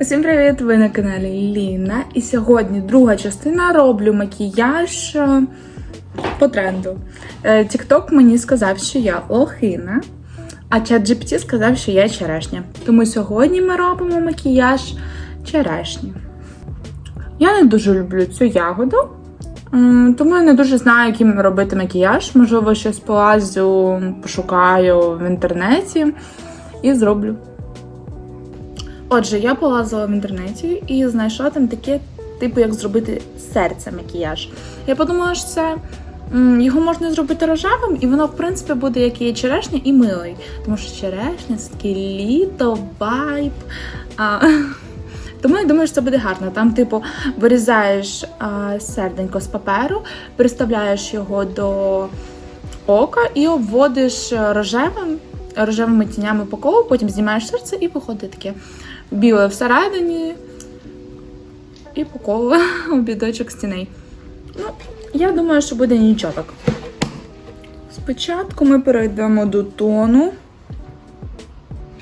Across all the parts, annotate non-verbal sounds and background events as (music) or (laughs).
Усім привіт! Ви на каналі Ліна. І сьогодні друга частина роблю макіяж е, по тренду. Е, TikTok мені сказав, що я лохина, а ChatGPT сказав, що я черешня. Тому сьогодні ми робимо макіяж черешні. Я не дуже люблю цю ягоду, тому я не дуже знаю, яким робити макіяж. Можливо, щось полазю, пошукаю в інтернеті і зроблю. Отже, я полазила в інтернеті і знайшла там таке, типу, як зробити серце макіяж. Я подумала, що це його можна зробити рожевим, і воно, в принципі, буде як і черешня, і милий. Тому що черешня це таке літо, вайб. А, (laughs) тому я думаю, що це буде гарно. Там, типу, вирізаєш а, серденько з паперу, приставляєш його до ока і обводиш рожевим, рожевими тінями по колу, потім знімаєш серце і виходить таке біле всередині і по обідочок (laughs) стіней. Ну, я думаю, що буде нічого так. Спочатку ми перейдемо до тону.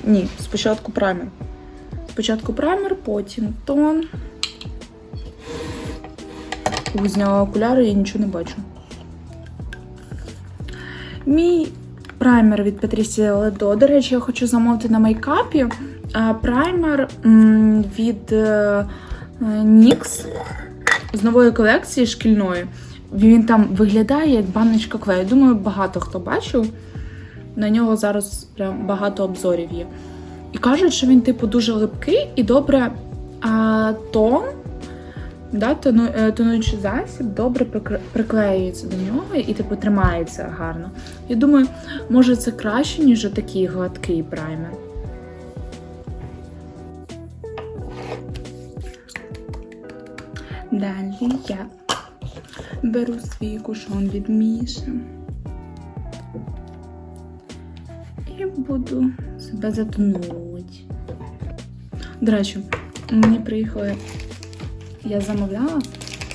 Ні, спочатку праймер. Спочатку праймер, потім тон. Зняла окуляри, я нічого не бачу. Мій праймер від Patricia Ledo. До речі, я хочу замовити на мейкапі. Праймер від е, е, NYX з нової колекції шкільної. Він там виглядає як баночка клею. Думаю, багато хто бачив. На нього зараз прям багато обзорів є. І кажуть, що він, типу, дуже липкий і добре а, тон, да, е, тонуючий засіб добре приклеюється до нього і типу тримається гарно. Я думаю, може це краще, ніж такий гладкий праймер. Далі я беру свій кушон від Міші і буду себе затонувати. До речі, мені приїхали, я замовляла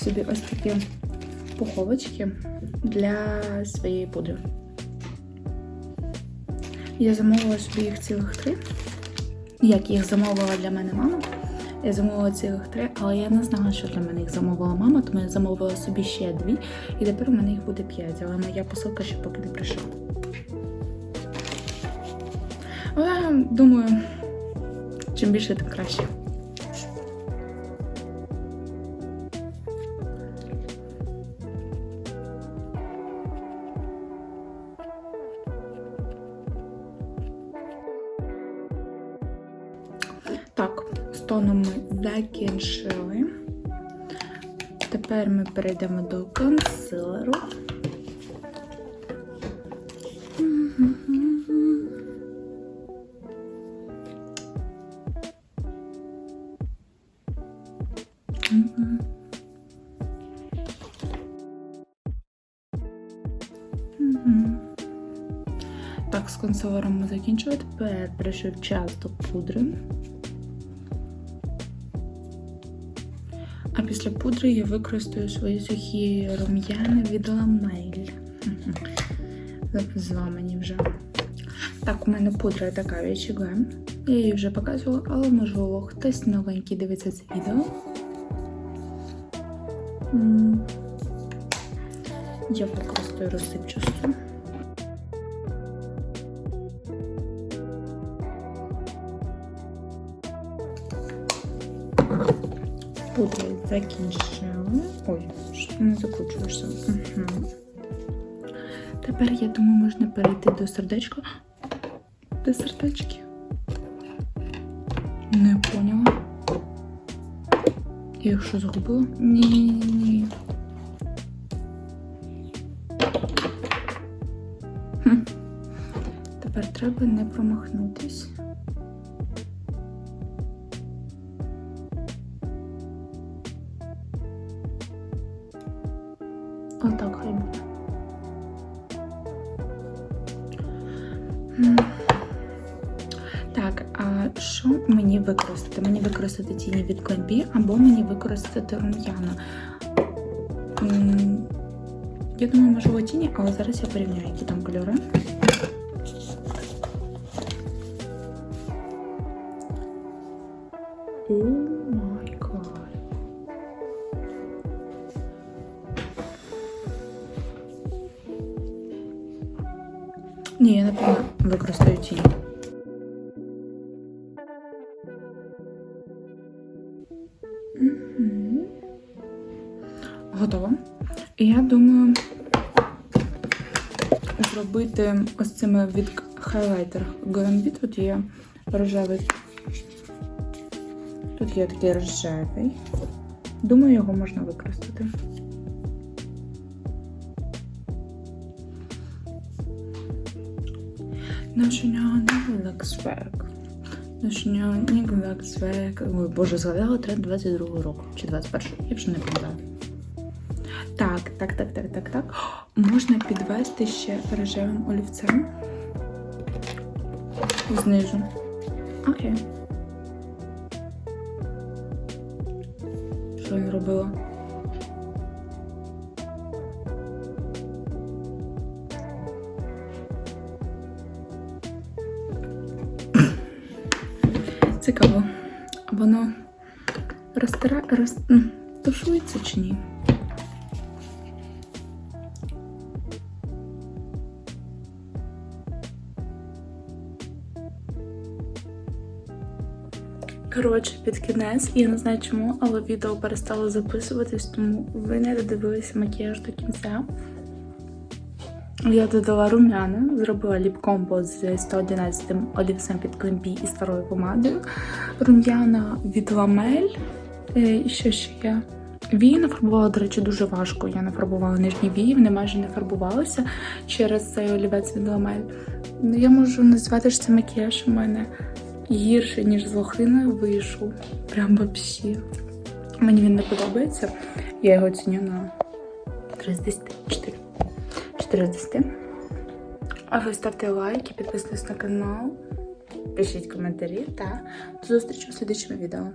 собі ось такі пуховочки для своєї пудри. Я замовила собі їх цілих три. Як їх замовила для мене мама. Я замовила цілих три, але я не знала, що для мене їх замовила мама, тому я замовила собі ще дві, і тепер у мене їх буде п'ять, але моя посилка ще поки не прийшла. Але думаю, чим більше, тим краще. Так, з тоном ми закінчили. Тепер ми перейдемо до консилеру. Так, з консилером ми закінчили. Тепер прийшов час до пудри. Після пудри я використаю свої сухі рум'яни від Ламель. Записала мені вже. Так, у мене пудра така від. Я її вже показувала, але можливо хтось новенький дивиться це відео. Я використаю розсипчасту. Пудри закінчили. Ой, що ти не закручуєшся. Угу. Тепер, я думаю, можна перейти до сердечка. Де сердечки? Не поняла. Я їх що згубила? Ні, ні, ні. Хм. Тепер треба не промахнутись. Отак хай буде. Так, а що мені використати? Мені використати тіні від Glambi або мені використати рум'яна. Я думаю, можливо, тіні, але зараз я порівняю, які там кольори. Ні, я напевно використаю тінь. Готово. І я думаю зробити ось цими від хайлайтер Glenbit. Тут є рожевий. Тут є такий рожевий. Думаю, його можна використати. Ношення Нігелексвек. Ношення Нігелексвек. Ой, боже, згадала тренд 22 року. Чи 21 Я вже не пам'ятаю. Так, так, так, так, так, так. (gasps) Можна підвести ще рожевим олівцем. Знизу. Окей. Що я робила? Цікаво. Воно розтира... роз... тушується чи ні? Коротше, під кінець, я не знаю чому, але відео перестало записуватись, тому ви не додивилися макіяж до кінця. Я додала румяна, зробила ліп-комбо з 111 олівцем під клемпі і старою помадою. Рум'яна від ламель. Е, І що ще є? Вії нафарбувала, до речі, дуже важко. Я нафарбувала нижні вії, вони майже не фарбувалися через цей олівець від ламель. Ну, я можу назвати, що це макіяж у мене гірше, ніж з лохиною вийшов. Прям вообще. Мені він не подобається. Я його ціню на 3 з 10. 4. 4 з 10. А ви ставте лайки, підписуйтесь на канал, пишіть коментарі та до зустрічі у слідчому відео.